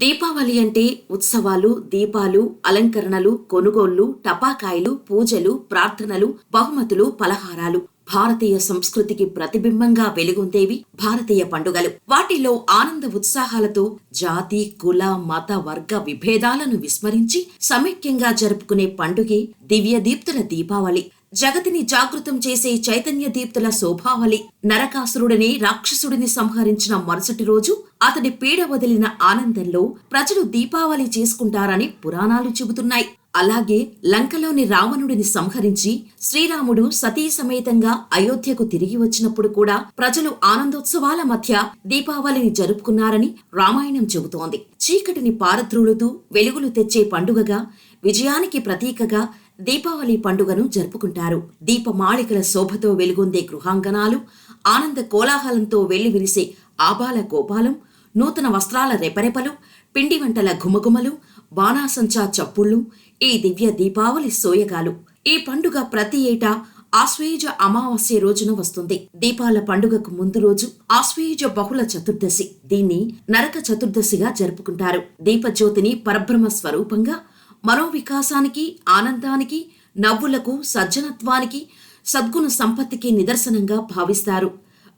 దీపావళి అంటే ఉత్సవాలు దీపాలు అలంకరణలు కొనుగోళ్ళు టపాకాయలు పూజలు ప్రార్థనలు బహుమతులు పలహారాలు. భారతీయ సంస్కృతికి ప్రతిబింబంగా వెలుగొందేవి భారతీయ పండుగలు. వాటిలో ఆనంద ఉత్సాహాలతో జాతి కుల మత వర్గ విభేదాలను విస్మరించి సమైక్యంగా జరుపుకునే పండుగే దివ్యదీప్తుల దీపావళి. జగతిని జాగృతం చేసే చైతన్య దీప్తుల శోభావళి. నరకాసురుడిని రాక్షసుడిని సంహరించిన మరుసటి రోజు అతడి పీడ వదిలిన ఆనందంలో ప్రజలు దీపావళి చేసుకుంటారని పురాణాలు చెబుతున్నాయి. అలాగే లంకలోని రావణుడిని సంహరించి శ్రీరాముడు సతీ సమేతంగా అయోధ్యకు తిరిగి వచ్చినప్పుడు కూడా ప్రజలు ఆనందోత్సవాల మధ్య దీపావళిని జరుపుకున్నారని రామాయణం చెబుతోంది. చీకటిని పారద్రోలుతూ వెలుగులు తెచ్చే పండుగగా విజయానికి ప్రతీకగా దీపావళి పండుగను జరుపుకుంటారు. దీపమాళికల శోభతో వెలుగొందే గృహాంగణాలు ఆనంద కోలాహలంతో వెల్లివిరిసే ఆబాల కోపాలం నూతన వస్త్రాల రెపరెపలు పిండి వంటల ఘుమఘుమలు బాణాసంచా చప్పుళ్ళు ఈ దివ్య దీపావళి సోయగాలు. ఈ పండుగ ప్రతి ఏటా ఆశ్వేయుజ అమావాస్య రోజున వస్తుంది. దీపాల పండుగకు ముందు రోజు ఆశ్వేయుజ బహుళ చతుర్దశి. దీన్ని నరక చతుర్దశిగా జరుపుకుంటారు. దీపజ్యోతిని పరబ్రహ్మ స్వరూపంగా మనోవికాసానికి ఆనందానికి నవ్వులకు సజ్జనత్వానికి సద్గుణ సంపత్తికి నిదర్శనంగా భావిస్తారు.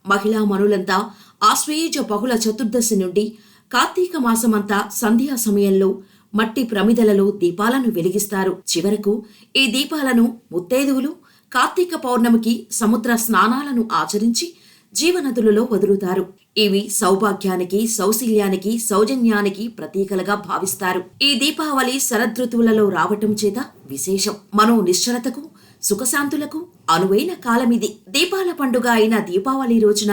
మహిళా మనులంతా ఆశ్వేయుజ బహుళ చతుర్దశి నుండి కార్తీక మాసమంతా సంధ్యా సమయంలో మట్టి ప్రమిదలలో దీపాలను వెలిగిస్తారు. చివరకు ఈ దీపాలను ముత్తైదువులు కార్తీక పౌర్ణమికి సముద్ర స్నానాలను ఆచరించి జీవనదులలో వదులుతారు. ఇవి సౌభాగ్యానికి సౌశల్యానికి సౌజన్యానికి ప్రతీకలుగా భావిస్తారు. ఈ దీపావళి శరదృతువులలో రావటం చేత విశేషం. మనో నిశ్చలతకు సుఖశాంతులకు అనువైన కాలమిది. దీపాల పండుగ అయిన దీపావళి రోజున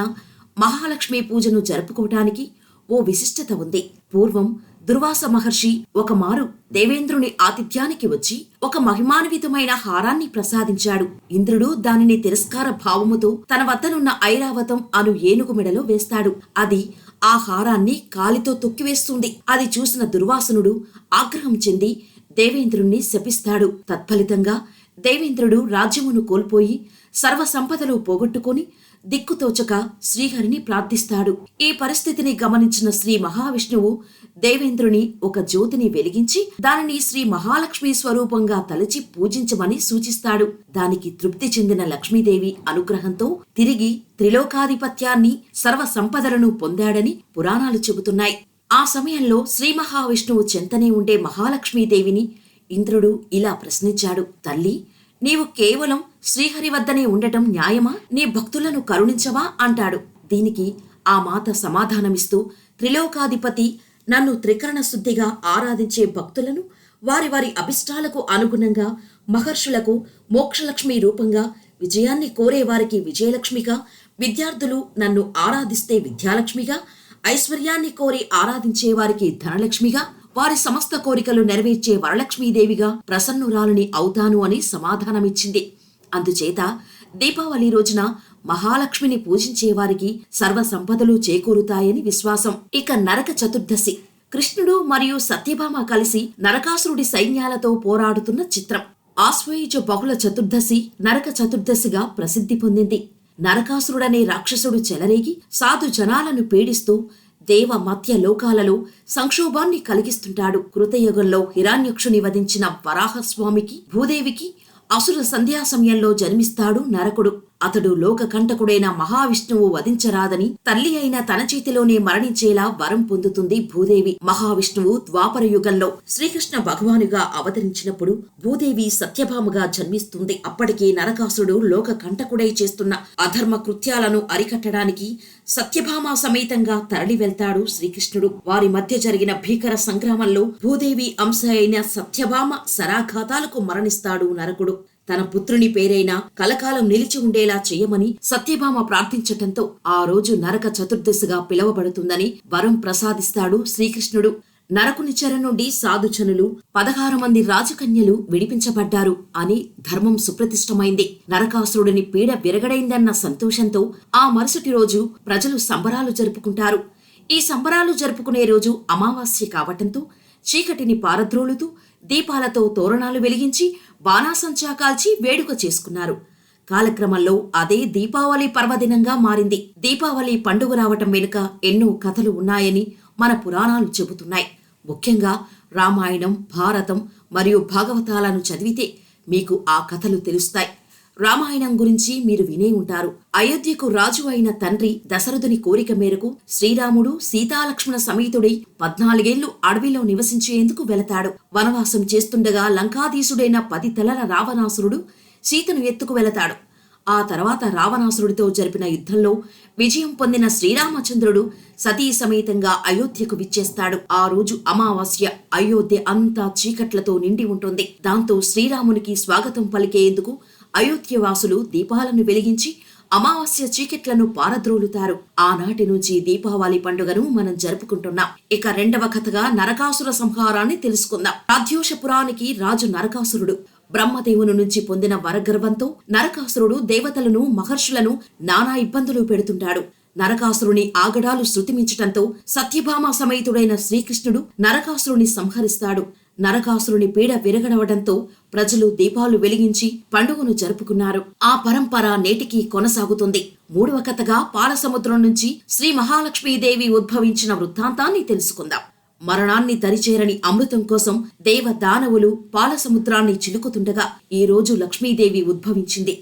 మహాలక్ష్మి పూజను జరుపుకోవటానికి ఓ విశిష్టత ఉంది. పూర్వం దుర్వాస మహర్షి ఒక మారు దేవేంద్రుని ఆతిథ్యానికి వచ్చి ఒక మహిమాన్వితమైన హారాన్ని ప్రసాదించాడు. ఇంద్రుడు దానిని తిరస్కార భావముతో తన వద్దనున్న ఐరావతం అను ఏనుగు మెడలో వేస్తాడు. అది ఆ హారాన్ని కాలితో తొక్కివేస్తుంది. అది చూసిన దుర్వాసనుడు ఆగ్రహం చెంది దేవేంద్రుణ్ణి శపిస్తాడు. తత్ఫలితంగా దేవేంద్రుడు రాజ్యమును కోల్పోయి సర్వ సంపదలు పోగొట్టుకొని దిక్కుతోచక శ్రీహరిని ప్రార్థిస్తాడు. ఈ పరిస్థితిని గమనించిన శ్రీ మహావిష్ణువు దేవేంద్రుని ఒక జ్యోతిని వెలిగించి దానిని శ్రీ మహాలక్ష్మి స్వరూపంగా తలచి పూజించమని సూచిస్తాడు. దానికి తృప్తి చెందిన లక్ష్మీదేవి అనుగ్రహంతో తిరిగి త్రిలోకాధిపత్యాన్ని సర్వ సంపదలను పొందాడని పురాణాలు చెబుతున్నాయి. ఆ సమయంలో శ్రీ మహావిష్ణువు చెంతనే ఉండే మహాలక్ష్మీదేవిని ఇంద్రుడు ఇలా ప్రశ్నించాడు. తల్లి నీవు కేవలం శ్రీహరి వద్దనే ఉండటం న్యాయమా? నీ భక్తులను కరుణించవా? అంటాడు. దీనికి ఆ మాత సమాధానమిస్తూ త్రిలోకాధిపతి నన్ను త్రికరణ శుద్ధిగా ఆరాధించే భక్తులను వారి వారి అభిష్టాలకు అనుగుణంగా మహర్షులకు మోక్షలక్ష్మి రూపంగా విజయాన్ని కోరేవారికి విజయలక్ష్మిగా విద్యార్థులు నన్ను ఆరాధిస్తే విద్యాలక్ష్మిగా ఐశ్వర్యాన్ని కోరి ఆరాధించే వారికి ధనలక్ష్మిగా వారి సమస్త కోరికలు నెరవేర్చే వరలక్ష్మీదేవిగా ప్రసన్నురాలని అవుతాను అని సమాధానమిచ్చింది. అందుచేత దీపావళి రోజున మహాలక్ష్మిని పూజించే వారికి సర్వ సంపదలు చేకూరుతాయని విశ్వాసం. ఇక నరక చతుర్దశి. కృష్ణుడు మరియు సత్యభామ కలిసి నరకాసురుడి సైన్యాలతో పోరాడుతున్న చిత్రం. ఆశ్వయుజ బహుళ చతుర్దశి నరక చతుర్దశిగా ప్రసిద్ధి పొందింది. నరకాసురుడనే రాక్షసుడు చెలరేగి సాధు జనాలను పీడిస్తూ దేవ మధ్య లోకాలలో సంక్షోభాన్ని కలిగిస్తుంటాడు. కృతయుగంలో హిరాణ్యక్షుని వధించిన వరాహస్వామికి భూదేవికి అసుర సంధ్యా సమయంలో జన్మిస్తాడు నరకుడు. అతడు లోకకంటకుడైన మహావిష్ణువు వధించరాదని తల్లి అయిన తన చేతిలోనే మరణించేలా వరం పొందుతుంది భూదేవి. మహావిష్ణువు ద్వాపర యుగంలో శ్రీకృష్ణ భగవానుగా అవతరించినప్పుడు భూదేవి సత్యభామగా జన్మిస్తుంది. అప్పటికే నరకాసుడు లోకకంటకుడై చేస్తున్న అధర్మ కృత్యాలను అరికట్టడానికి సత్యభామ సమేతంగా తరలి వెళ్తాడు శ్రీకృష్ణుడు. వారి మధ్య జరిగిన భీకర సంగ్రామంలో భూదేవి అంశ అయిన సత్యభామ శరాఘాతాలకు మరణిస్తాడు నరకుడు. తన పుత్రుని పేరైన కలకాలం నిలిచి ఉండేలా చేయమని సత్యభామ ప్రార్థించటంతో ఆ రోజు నరక చతుర్దశిగా పిలువబడుతుందని వరం ప్రసాదిస్తాడు శ్రీకృష్ణుడు. నరకుని చెర నుండి సాధుజనులు పదహారు మంది రాజకన్యలు విడిపించబడ్డారు అని ధర్మం సుప్రతిష్టమైంది. నరకాసురుడిని పీడ విరగడైందన్న సంతోషంతో ఆ మరుసటి రోజు ప్రజలు సంబరాలు జరుపుకుంటారు. ఈ సంబరాలు జరుపుకునే రోజు అమావాస్య కావటంతో చీకటిని పారద్రోలుతూ దీపాలతో తోరణాలు వెలిగించి బాణాసంచా కాల్చి వేడుక చేసుకున్నారు. కాలక్రమంలో అదే దీపావళి పర్వదినంగా మారింది. దీపావళి పండుగ రావటం వెనుక ఎన్నో కథలు ఉన్నాయని మన పురాణాలు చెబుతున్నాయి. ముఖ్యంగా రామాయణం భారతం మరియు భాగవతాలను చదివితే మీకు ఆ కథలు తెలుస్తాయి. రామాయణం గురించి మీరు వినే ఉంటారు. అయోధ్యకు రాజు అయిన తండ్రి దశరథుని కోరిక మేరకు శ్రీరాముడు సీతాలక్ష్మణ సమేతుడై పద్నాలుగేళ్ళు అడవిలో నివసించేందుకు వెళతాడు. వనవాసం చేస్తుండగా లంకాధీశుడైన పది తలల రావణాసురుడు సీతను ఎత్తుకు వెళతాడు. ఆ తర్వాత రావణాసురుడితో జరిపిన యుద్ధంలో విజయం పొందిన శ్రీరామచంద్రుడు సతీ సమేతంగా అయోధ్యకు విచ్చేస్తాడు. ఆ రోజు అమావాస్య అయోధ్య అంతా చీకట్లతో నిండి ఉంటుంది. దాంతో శ్రీరామునికి స్వాగతం పలికేందుకు అయోధ్యవాసులు దీపాలను వెలిగించి అమావాస్య చీకట్లను పారద్రోలుతారు. ఆనాటి నుంచి దీపావళి పండుగను మనం జరుపుకుంటున్నాం. ఇక రెండవ కథగా నరకాసుర సంహారాన్ని తెలుసుకుందాం. రాధ్యోషపురానికి రాజు నరకాసురుడు. బ్రహ్మదేవుని నుంచి పొందిన వరగర్వంతో నరకాసురుడు దేవతలను మహర్షులను నానా ఇబ్బందులు పెడుతుంటాడు. నరకాసురుని ఆగడాలు శృతిమించటంతో సత్యభామ సమేతుడైన శ్రీకృష్ణుడు నరకాసురుని సంహరిస్తాడు. నరకాసురుని పీడ విరగడవడంతో ప్రజలు దీపాలు వెలిగించి పండుగను జరుపుకున్నారు. ఆ పరంపర నేటికి కొనసాగుతుంది. మూడవ కథగా పాలసముద్రం నుంచి శ్రీ మహాలక్ష్మీదేవి ఉద్భవించిన వృత్తాంతాన్ని తెలుసుకుందాం. మరణాన్ని తరిచేరని అమృతం కోసం దేవ దానవులు పాలసముద్రాన్ని చిలుకుతుండగా ఈ రోజు లక్ష్మీదేవి ఉద్భవించింది.